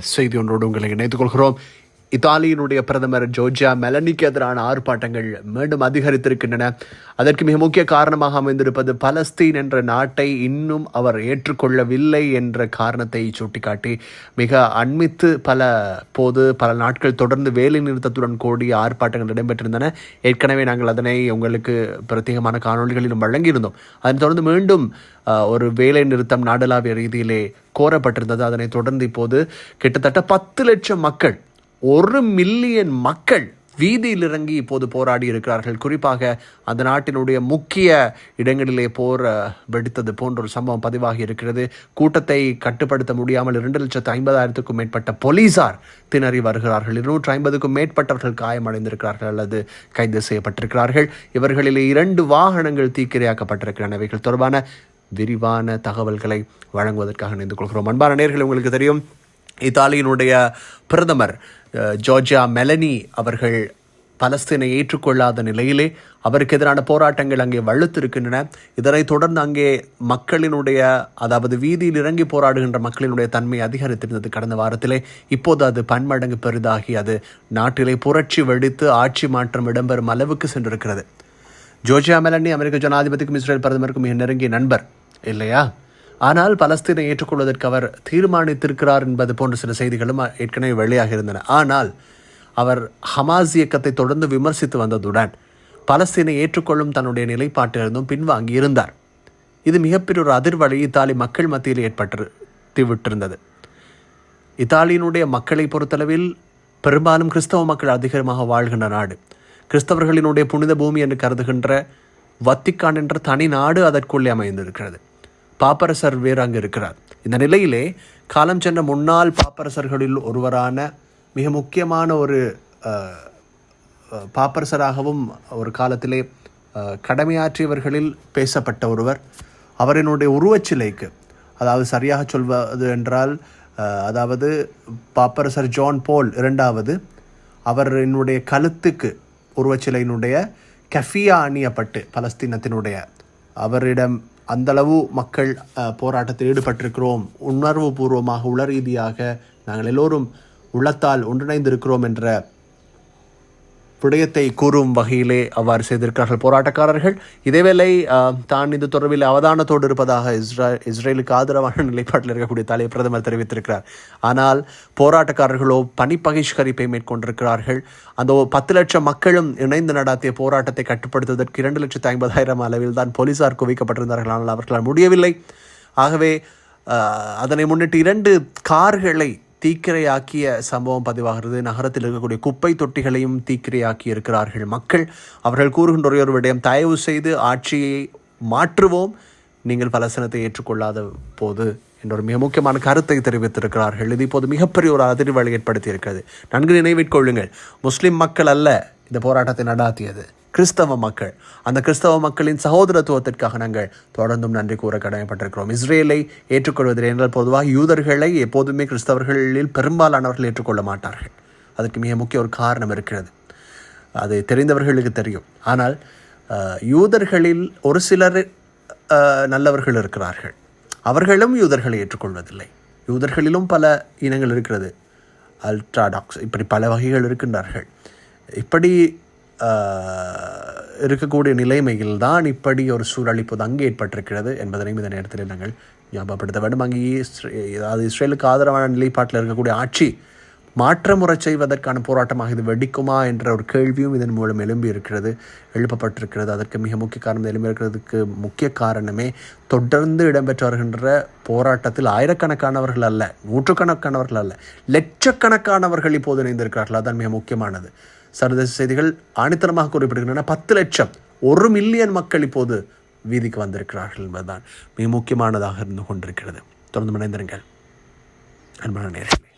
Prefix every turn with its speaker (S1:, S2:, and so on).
S1: செய்தி ஒன்றோடு உங்களை இணைத்துக் கொள்கிறோம். இத்தாலியினுடைய பிரதமர் ஜோர்ஜியா மெலனிக்கு எதிரான ஆர்ப்பாட்டங்கள் மீண்டும் அதிகரித்திருக்கின்றன. அதற்கு மிக முக்கிய காரணமாக அமைந்திருப்பது பலஸ்தீன் என்ற நாட்டை இன்னும் அவர் ஏற்றுக்கொள்ளவில்லை என்ற காரணத்தை சுட்டிக்காட்டி மிக அண்மித்து பல போது பல நாட்கள் தொடர்ந்து வேலை நிறுத்தத்துடன் கூடிய ஆர்ப்பாட்டங்கள் இடம்பெற்றிருந்தன. ஏற்கனவே நாங்கள் அதனை உங்களுக்கு பிரத்யேகமான காணொலிகளிலும் வழங்கியிருந்தோம். அதனைத் தொடர்ந்து மீண்டும் ஒரு வேலை நிறுத்தம் நாடளாவிய ரீதியிலே கோரப்பட்டிருந்தது. அதனைத் தொடர்ந்து இப்போது கிட்டத்தட்ட பத்து லட்சம் மக்கள் ஒரு மில்லியன் மக்கள் வீதியில் இறங்கி இப்போது போராடி இருக்கிறார்கள். குறிப்பாக அந்த நாட்டினுடைய முக்கிய இடங்களிலே போர் வெடித்தது போன்ற ஒரு சம்பவம் பதிவாகி இருக்கிறது. கூட்டத்தை கட்டுப்படுத்த முடியாமல் இரண்டு லட்சத்து ஐம்பதாயிரத்துக்கும் மேற்பட்ட போலீசார் திணறி வருகிறார்கள். இருநூற்று ஐம்பதுக்கும் மேற்பட்டவர்கள் காயமடைந்திருக்கிறார்கள் அல்லது கைது செய்யப்பட்டிருக்கிறார்கள். இவர்களிலே இரண்டு வாகனங்கள் தீக்கிரையாக்கப்பட்டிருக்கின்றன. இவைகள் தொடர்பான விரிவான தகவல்களை வழங்குவதற்காக நினைந்து கொள்கிறோம். அன்பான நேர்கள் உங்களுக்கு தெரியும் இத்தாலியினுடைய பிரதமர் ஜோர்ஜியா மெலனி அவர்கள் பலஸ்தீனை ஏற்றுக்கொள்ளாத நிலையிலே அவருக்கு எதிரான போராட்டங்கள் அங்கே வலுத்திருக்கின்றன. இதனைத் தொடர்ந்து அங்கே மக்களினுடைய அதாவது வீதியில் இறங்கி போராடுகின்ற மக்களினுடைய தன்மை அதிகரித்திருந்தது கடந்த வாரத்திலே. இப்போது அது பன்மடங்கு பெரிதாகி அது நாட்டிலே புரட்சி வெடித்து ஆட்சி மாற்றம் இடம்பெறும் அளவுக்கு சென்றிருக்கிறது. ஜோர்ஜியா மெலனி அமெரிக்க ஜனாதிபதிக்கும் இஸ்ரேல் பிரதமருக்கும் மிக நெருங்கிய நண்பர் இல்லையா? ஆனால் பலஸ்தீனை ஏற்றுக்கொள்வதற்கு அவர் தீர்மானித்திருக்கிறார் என்பது போன்ற சில செய்திகளும் ஏற்கனவே வெளியாக இருந்தன. ஆனால் அவர் ஹமாஸ் இயக்கத்தை தொடர்ந்து விமர்சித்து வந்ததுடன் பலஸ்தீனை ஏற்றுக்கொள்ளும் தன்னுடைய நிலைப்பாட்டிலிருந்தும் பின்வாங்கி இருந்தார். இது மிகப்பெரிய ஒரு அதிர்வலை இத்தாலி மக்கள் மத்தியில் ஏற்பட்டு விட்டிருந்தது. இத்தாலியினுடைய மக்களை பொறுத்தளவில் பெரும்பாலும் கிறிஸ்தவ மக்கள் அதிகமாக வாழ்கின்ற நாடு. கிறிஸ்தவர்களினுடைய புனித பூமி என்று கருதுகின்ற வத்திக்கான் என்ற தனி நாடு அதற்குள்ளே அமைந்திருக்கிறது. பாப்பரசர் வேறு அங்கு இருக்கிறார். இந்த நிலையிலே காலம் சென்ற முன்னாள் பாப்பரசர்களில் ஒருவரான மிக முக்கியமான ஒரு பாப்பரசராகவும் ஒரு காலத்திலே கடமையாற்றியவர்களில் பேசப்பட்ட ஒருவர். அவரினுடைய உருவச்சிலைக்கு அதாவது சரியாக சொல்வது என்றால் அதாவது பாப்பரசர் ஜான் போல் இரண்டாவது அவரினுடைய கழுத்துக்கு உருவச்சிலையினுடைய கஃபியா அணியப்பட்டு பலஸ்தீனத்தினுடைய அவரிடம் அந்தளவு மக்கள் போராட்டத்தில் ஈடுபட்டிருக்கிறோம். உணர்வு பூர்வமாக உள ரீதியாக நாங்கள் எல்லோரும் உள்ளத்தால் ஒன்றிணைந்திருக்கிறோம் என்ற விடயத்தை கூறும் வகையிலே அவ்வாறு செய்திருக்கிறார்கள். போராட்டக்காரர்கள் இதேவேளை தான் இது தொடர்பில் அவதானத்தோடு இருப்பதாக இஸ்ரா இஸ்ரேலுக்கு ஆதரவான நிலைப்பாட்டில் இருக்கக்கூடிய தலைவர் பிரதமர் தெரிவித்திருக்கிறார். ஆனால் போராட்டக்காரர்களோ பனி பகிஷ்கரிப்பை மேற்கொண்டிருக்கிறார்கள். அந்த பத்து லட்சம் மக்களும் இணைந்து நடாத்திய போராட்டத்தை கட்டுப்படுத்துவதற்கு இரண்டு லட்சத்து ஐம்பதாயிரம் அளவில் தான் போலீசார் குவிக்கப்பட்டிருந்தார்கள். ஆனால் அவர்களால் முடியவில்லை. ஆகவே அதனை முன்னிட்டு இரண்டு கார்களை தீக்கிரையாக்கிய சம்பவம் பதிவாகிறது. நகரத்தில் இருக்கக்கூடிய குப்பை தொட்டிகளையும் தீக்கிரையாக்கி இருக்கிறார்கள் மக்கள். அவர்கள் கூறுகின்ற ஒரே ஒரு விடயம் தயவு செய்து ஆட்சியை மாற்றுவோம். நீங்கள் பலசனத்தை ஏற்றுக்கொள்ளாத போது என்ற ஒரு மிக முக்கியமான கருத்தை தெரிவித்திருக்கிறார்கள். இது இப்போது மிகப்பெரிய ஒரு அதிர்வலை ஏற்படுத்தியிருக்கிறது. நன்கு நினைவிற்கொள்ளுங்கள் முஸ்லீம் முஸ்லிம் மக்கள் அல்ல இந்த போராட்டத்தை நடாத்தியது. கிறிஸ்தவ மக்கள். அந்த கிறிஸ்தவ மக்களின் சகோதரத்துவத்திற்காக நாங்கள் தொடர்ந்தும் நன்றி கூற கடமைப்பட்டிருக்கிறோம். இஸ்ரேலை ஏற்றுக்கொள்வதில் என்றால் பொதுவாக யூதர்களை எப்போதுமே கிறிஸ்தவர்களில் பெரும்பாலானவர்கள் ஏற்றுக்கொள்ள மாட்டார்கள். அதற்கு மிக முக்கிய ஒரு காரணம் இருக்கிறது. அது தெரிந்தவர்களுக்கு தெரியும். ஆனால் யூதர்களில் ஒரு சிலர் நல்லவர்கள் இருக்கிறார்கள். அவர்களும் யூதர்களை ஏற்றுக்கொள்வதில்லை. யூதர்களிலும் பல இனங்கள் இருக்கிறது. அல்ட்ராடாக்ஸ் இப்படி பல வகைகள் இருக்கின்றார்கள். இப்படி இருக்கக்கூடிய நிலைமையில் தான் இப்படி ஒரு சூழல் இப்போது அங்கே ஏற்பட்டிருக்கிறது என்பதனையும் இந்த நேரத்தில் நாங்கள் ஞாபகப்படுத்த வேண்டும். அங்கே இஸ்ரே அதாவது இஸ்ரேலுக்கு ஆதரவான நிலைப்பாட்டில் இருக்கக்கூடிய ஆட்சி மாற்றமுறை செய்வதற்கான போராட்டமாக இது வெடிக்குமா என்ற ஒரு கேள்வியும் இதன் மூலம் எழும்பி இருக்கிறது எழுப்பப்பட்டிருக்கிறது. அதற்கு மிக முக்கிய காரணம் எழும்பி இருக்கிறதுக்கு முக்கிய காரணமே தொடர்ந்து இடம்பெற்று வருகின்ற போராட்டத்தில் ஆயிரக்கணக்கானவர்கள் அல்ல நூற்றுக்கணக்கானவர்கள் அல்ல லட்சக்கணக்கானவர்கள் இப்போது இணைந்திருக்கிறார்கள். அதான் மிக முக்கியமானது. சர்வதேச செய்திகள் ஆணித்தனமாக குறிப்பிடுகின்றன. பத்து லட்சம் ஒரு மில்லியன் மக்கள் இப்போது வீதிக்கு வந்திருக்கிறார்கள் என்பதுதான் மிக முக்கியமானதாக இருந்து கொண்டிருக்கிறது. தொடர்ந்து இணைந்திருங்கள். அன்பான நேரங்களே